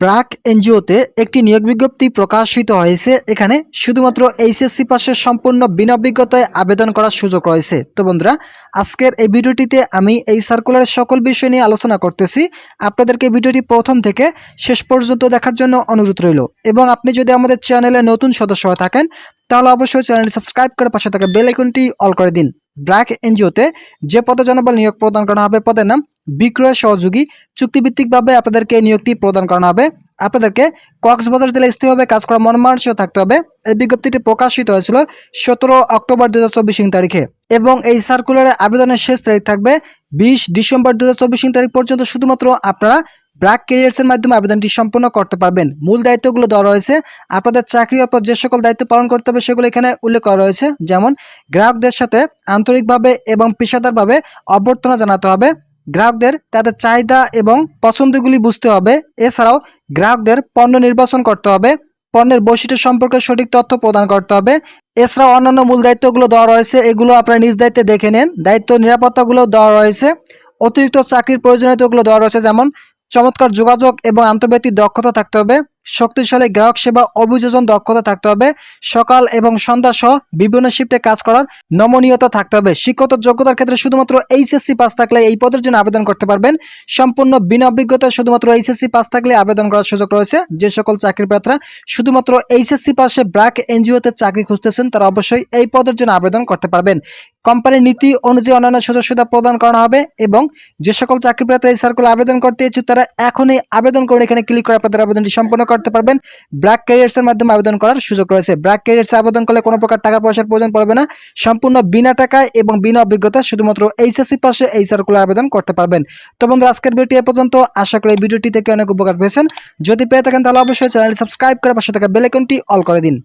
ব্র্যাক এনজিওতে একটি নিয়োগ বিজ্ঞপ্তি প্রকাশিত হয়েছে। এখানে শুধুমাত্র এইচএসসি পাশের সম্পূর্ণ বিনা অভিজ্ঞতায় আবেদন করার সুযোগ রয়েছে। তো বন্ধুরা, আজকের এই ভিডিওটিতে আমি এই সার্কুলারের সকল বিষয় নিয়ে আলোচনা করতেছি। আপনাদেরকে ভিডিওটি প্রথম থেকে শেষ পর্যন্ত দেখার জন্য অনুরোধ রইল। এবং আপনি যদি আমাদের চ্যানেলে নতুন সদস্য হয়ে থাকেন, তাহলে অবশ্যই চ্যানেলটি সাবস্ক্রাইব করে পাশে থাকা বেল আইকনটি অল করে দিন। ব্র্যাক এনজিওতে যে পদে জনবল নিয়োগ প্রদান করা হবে, পদের নাম বিক্রয় সহযোগী। চুক্তিভিত্তিকভাবে আপনাদেরকে নিয়োগটি প্রদান করানো হবে। আপনাদেরকে কক্সবাজার জেলায় স্থিরভাবে কাজ করা মনমানসিক থাকতে হবে। এই বিজ্ঞপ্তিটি প্রকাশিত হয়েছিল সতেরো অক্টোবর দু হাজার চব্বিশ তারিখে এবং এই সার্কুলারে আবেদনের শেষ তারিখ থাকবে বিশ ডিসেম্বর দু হাজার তারিখ পর্যন্ত। শুধুমাত্র আপনারা ব্র্যাক ক্যারিয়ার্সের মাধ্যমে আবেদনটি সম্পূর্ণ করতে পারবেন। মূল দায়িত্বগুলো দেওয়া রয়েছে। আপনাদের চাকরি অপর যে সকল দায়িত্ব পালন করতে হবে সেগুলো এখানে উল্লেখ করা রয়েছে। যেমন, গ্রাহকদের সাথে আন্তরিকভাবে এবং পেশাদারভাবে অভ্যর্থনা জানাতে হবে। গ্রাহকদের তাদের চাহিদা এবং পছন্দগুলি বুঝতে হবে। এছাড়াও গ্রাহকদের পণ্য নির্বাচন করতে হবে। পণ্যের বৈশিষ্ট্য সম্পর্কে সঠিক তথ্য প্রদান করতে হবে। এছাড়াও অন্যান্য মূল দায়িত্বগুলো দেওয়া রয়েছে। এগুলো আপনারা নিজ দায়িত্বে দেখে নেন। দায়িত্ব নিরাপত্তাগুলো দেওয়া রয়েছে। অতিরিক্ত চাকরির প্রয়োজনীয়তাগুলো দেওয়া রয়েছে। যেমন চমৎকার যোগাযোগ এবং আন্তর্জাতিক দক্ষতা থাকতে হবে। শক্তিশালী গ্রাহক সেবা অভিযোজন দক্ষতা থাকতে হবে। সকাল এবং সন্ধ্যা সহ বিভিন্ন শিফটে কাজ করার নমনীয়তা থাকতে হবে। শিক্ষত যোগ্যতার ক্ষেত্রে শুধুমাত্র এইচএসসি পাস থাকলে এই পদের জন্য আবেদন করতে পারবেন। সম্পূর্ণ বিনা অভিজ্ঞতা শুধুমাত্র এইচএসসি পাস থাকলে আবেদন করার সুযোগ রয়েছে। যে সকল চাকরি প্রার্থীরা শুধুমাত্র এইচএসসি পাশে ব্র্যাক এনজিওতে চাকরি খুঁজতেছেন, তারা অবশ্যই এই পদের জন্য আবেদন করতে পারবেন। কোম্পানির নীতি অনুযায়ী অন্যান্য সুযোগ সুবিধা প্রদান করা হবে এবং যে সকল চাকরি প্রার্থী এই সার্কুল আবেদন করতে ইচ্ছুক, তারা এখনই আবেদন করে এখানে ক্লিক করে আপনাদের আবেদনটি সম্পন্ন করতে পারবেন। ব্র্যাক ক্যারিয়ার্স এর মাধ্যমে আবেদন করার সুযোগ রয়েছে। ব্র্যাক ক্যারিয়ার্স আবেদন করলে কোনো প্রকার টাকা পয়সার প্রয়োজন পড়বে না। সম্পূর্ণ বিনা টাকায় এবং বিনা অভিজ্ঞতা শুধুমাত্র এইচএসসি পাশে এই সার্কুলার আবেদন করতে পারবেন। তো বন্ধুরা, আজকের ভিডিও এ পর্যন্ত। আশা করি ভিডিওটি থেকে অনেক উপকার পেয়েছেন। যদি পেয়ে থাকেন তাহলে অবশ্যই চ্যানেলটি সাবস্ক্রাইব করে পাশে থাকা বেল আইকনটি অল করে দিন।